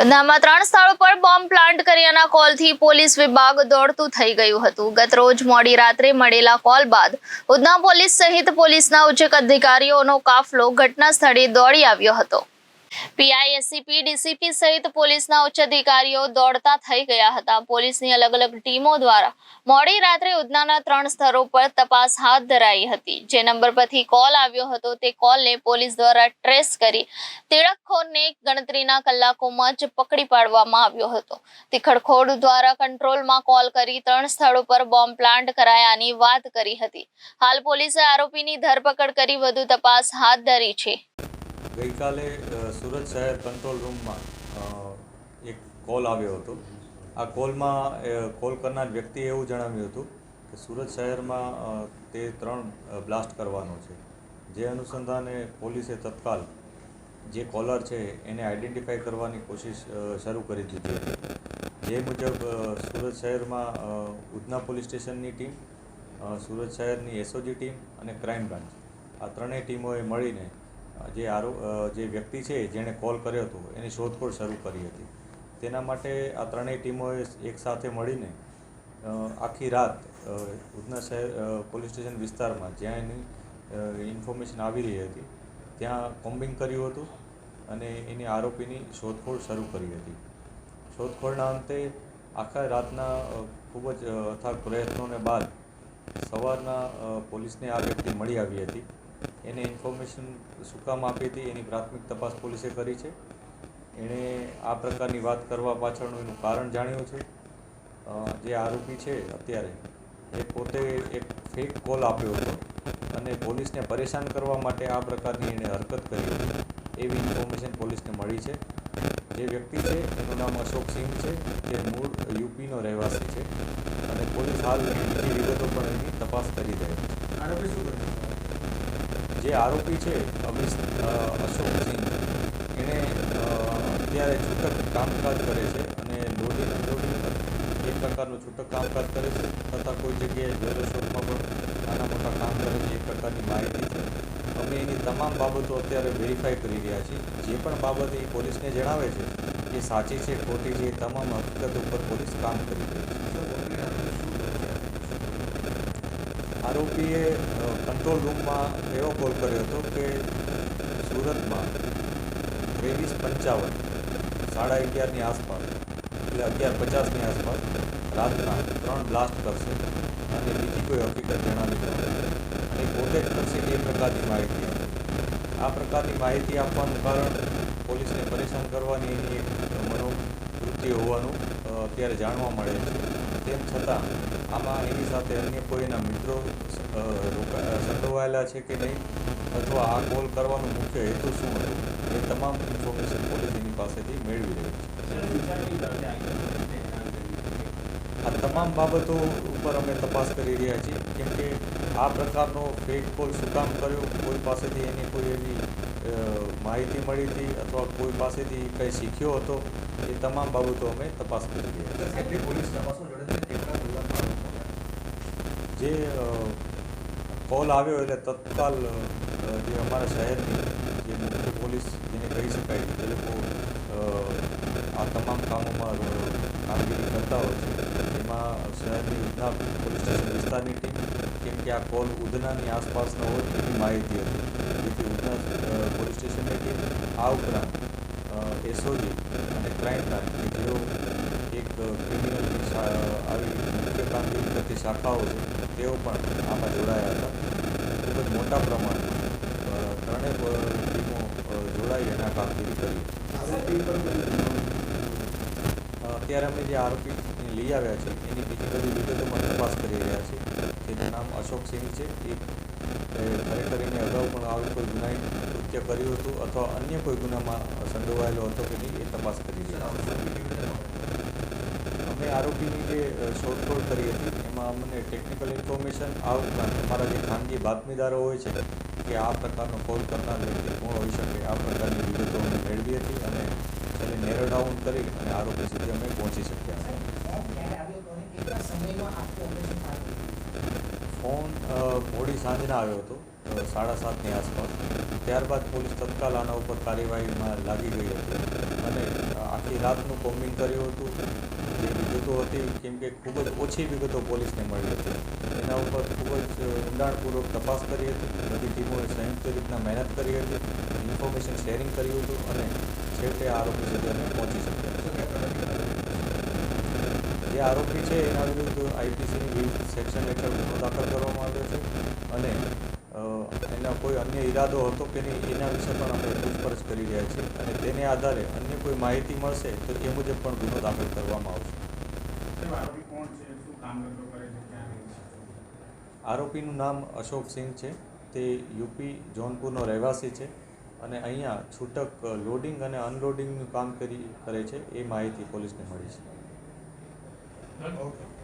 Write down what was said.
ઉધનામાં ત્રણ સ્થળો પર બોમ્બ પ્લાન્ટ કર્યાના કોલથી પોલીસ વિભાગ દોડતું થઈ ગયું હતું. ગત રોજ મોડી રાત્રે મળેલા કોલ બાદ ઉધના પોલીસ સહિત પોલીસના ઉચ્ચ અધિકારીઓનો કાફલો ઘટના સ્થળે દોડી આવ્યો હતો. પીઆઈ એસસીપી ડીસીપી સહિત પોલીસના ઉચ્ચ અધિકારીઓ દોડતા થઈ ગયા હતા. પોલીસની અલગ અલગ ટીમો દ્વારા મોડી રાત્રે ઉધનાના ત્રણ સ્થળો પર તપાસ હાથ ધરાઈ હતી. જે નંબર પરથી કોલ આવ્યો હતો તે કોલને પોલીસ દ્વારા ટ્રેસ કરી તિળકખોરને ગણતરીના કલાકોમાં જ પકડી પાડવામાં આવ્યો હતો. તિખડખોડ દ્વારા કંટ્રોલમાં કોલ કરી ત્રણ સ્થળો પર બોમ્બ પ્લાન્ટ કરાયાની વાત કરી હતી. હાલ પોલીસે આરોપીની ધરપકડ કરી વધુ તપાસ હાથ ધરી છે. ગઈકાલે સુરત શહેર કંટ્રોલ રૂમમાં એક કોલ આવ્યો હતો. આ કોલમાં કોલ કરનાર વ્યક્તિએ એવું જણાવ્યું હતું કે સુરત શહેરમાં તે ત્રણ બ્લાસ્ટ કરવાનો છે. જે અનુસંધાને પોલીસે તત્કાલ જે કોલર છે એને આઈડેન્ટિફાઈ કરવાની કોશિશ શરૂ કરી દીધી જે મુજબ સુરત શહેરમાં ઉધના પોલીસ સ્ટેશનની ટીમ સુરત શહેરની એસઓજી ટીમ અને ક્રાઇમ બ્રાન્ચ આ ત્રણેય ટીમોએ મળીને જે આરો જે વ્યક્તિ છે જેણે કોલ કર્યો હતો, એની શોધખોળ શરૂ કરી હતી. તેના માટે આ ત્રણેય ટીમોએ એકસાથે મળીને આખી રાત ઉધના શહેર પોલીસ સ્ટેશન વિસ્તારમાં જ્યાં એની ઇન્ફોર્મેશન આવી રહી હતી, ત્યાં કોમ્બિંગ કર્યું હતું અને એની આરોપીની શોધખોળ શરૂ કરી હતી. શોધખોળના અંતે આખા રાતના ખૂબ જ અથાગ પ્રયત્નોને બાદ સવારના પોલીસને આ વ્યક્તિ મળી આવી હતી. એને ઇન્ફોર્મેશન શું કામ આપી હતી, એની પ્રાથમિક તપાસ પોલીસે કરી છે. એણે આ પ્રકારની વાત કરવા પાછળનું એનું કારણ જાણ્યું છે. જે આરોપી છે અત્યારે, એ પોતે એક ફેક કોલ આપ્યો હતો અને પોલીસને પરેશાન કરવા માટે આ પ્રકારની એણે હરકત કરી હતી. એવી ઇન્ફોર્મેશન પોલીસને મળી છે. જે વ્યક્તિ છે, એનું નામ અશોક સિંહ છે તે મૂળ યુપીનો રહેવાસી છે અને પોલીસ હાલ એની વિગતો પણ એની તપાસ કરી રહી છે. આરોપી શું જે આરોપી છે અમિશ અ, અશોક સિંહ એણે અત્યારે છૂટક કામકાજ કરે છે અને દોઢી દોઢી એક પ્રકારનું છૂટક કામકાજ કરે છે તથા કોઈ જગ્યાએ જ્વેલર શોપમાં પણ નાના મોટા કામ કરે છે એ પ્રકારની માહિતી છે. અમે એની તમામ બાબતો અત્યારે વેરીફાઈ કરી રહ્યા છીએ. જે પણ બાબત એ પોલીસને જણાવે છે એ સાચી છે ખોટી છે તમામ હકીકત ઉપર પોલીસ કામ કરી રહી છે. આરોપીએ કંટ્રોલ રૂમમાં એવો કોલ કર્યો હતો કે સુરતમાં ત્રેવીસ પંચાવન, સાડા અગિયારની આસપાસ, એટલે અગિયાર પચાસની આસપાસ રાતના ત્રણ બ્લાસ્ટ કરશે અને બીજી કોઈ હકીકત જણાવી અને પોતે કરશે એ પ્રકારની માહિતી આ પ્રકારની માહિતી આપવાનું કારણ પોલીસને પરેશાન કરવાની એની એક મનોવૃત્તિ હોવાનું અત્યારે જાણવા મળે છે. તેમ છતાં આમાં એની સાથે અન્ય કોઈ એના મિત્રો સંડોવાયેલા છે કે નહીં? અથવા આ કોલ કરવાનો મુખ્ય હેતુ શું હતો? એ તમામ ઇન્ફોર્મેશન પોલીસ એની પાસેથી મેળવી રહી છે. આ તમામ બાબતો ઉપર અમે તપાસ કરી રહ્યા છીએ. કેમ કે આ પ્રકારનો ફેક કોલ શું કામ કર્યો? કોઈ પાસેથી એની કોઈ એવી માહિતી મળી હતી અથવા કોઈ પાસેથી કંઈ શીખ્યો હતો? એ તમામ બાબતો અમે તપાસ કરી રહ્યા છીએ કેટલી પોલીસ તપાસમાં જોડે છે કેટલા કલાકમાં આરોપ જે કોલ આવ્યો એટલે તત્કાલ જે અમારા શહેરની જે મુખ્ય પોલીસ જેને કહી શકાય તે લોકો આ તમામ કામોમાં કામગીરી કરતા હોય છે, એમાં શહેરની ઉધના પોલીસ સ્ટેશન વિસ્તારની ટીમ, કેમ કે આ કોલ ઉધનાની આસપાસનો હોય, એની માહિતી હતી. જેથી ઉધના પોલીસ સ્ટેશનની ટીમ આ ઉપરાંત એસઓજી અને ક્રાઇમ બ્રાન્ચ કે જેઓ એક ક્રિમિનલની આવી મુખ્ય કામગીરી કરતી શાખાઓ છે તેઓ પણ આમાં જોડાયા હતા. ખૂબ જ મોટા પ્રમાણમાં ત્રણેય ટીમો જોડાઈ એના કામગીરી કરી. અત્યારે અમે જે આરોપી લઈ આવ્યા છે, એની બીજી બધી વિગતોમાં તપાસ કરી રહ્યા છીએ. જેનું નામ અશોક સિંહ છે. એ ખરેખર એને અગાઉ પણ આવી કોઈ ગુનાહિત કૃત્ય કર્યું હતું અથવા અન્ય કોઈ ગુનામાં સંડોવાયેલો હતો કે નહીં, એ તપાસ કરી રહ્યા છીએ અમે આરોપીની જે શોધખોળ કરી હતી એમાં અમને ટેકનિકલ ઇન્ફોર્મેશન આ ઉપરાંત અમારા જે ખાનગી બાતમીદારો હોય છે કે આ પ્રકારનો કોલ કરનાર વ્યક્તિ કોણ હોઈ શકે આ પ્રકારની વિગતો અમે મેળવી હતી અને છેલ્લે નેરો ડાઉન કરી અને આરોપી સુધી અમે પહોંચી શક્યા. ફોન મોડી સાંજના આવ્યો હતો સાડા સાતની આસપાસ. ત્યારબાદ પોલીસ તત્કાલ આના ઉપર કાર્યવાહીમાં લાગી ગઈ હતી. અને આખી રાતનું કોમ્બિંગ કર્યું હતું. વિગતો હતી કેમ કે ખૂબ જ ઓછી વિગતો પોલીસને મળી હતી. એના ઉપર ખૂબ જ ઊંડાણપૂર્વક તપાસ કરી હતી. બધી ટીમોએ સંયુક્ત રીતના મહેનત કરી હતી. ઇન્ફોર્મેશન શેરિંગ કર્યું હતું અને છેવટે આરોપી સુધી અમે પહોંચી શક્યા. જે આરોપી છે એના વિરુદ્ધ આઈપીસીની વિવિધ સેક્શન હેઠળ ગુનો દાખલ કરવામાં આવ્યો છે અને એના કોઈ અન્ય ઈરાદો હતો કે નહીં એના વિશે પણ અમે પૂછપરછ કરી રહ્યા છીએ અને તેને આધારે અન્ય કોઈ માહિતી મળશે તો એ મુજબ પણ ગુનો દાખલ કરવામાં આવશે. સાહેબ આરોપી કોણ છે? શું કામ ધંધો કરે છે? ક્યાં રહે છે? આરોપીનું નામ અશોક સિંહ છે. તે યુપી જોનપુરનો રહેવાસી છે અને અહીંયા છૂટક લોડિંગ અને અનલોડિંગનું કામ કરી કરે છે. એ માહિતી પોલીસને મળી છે. ઓકે.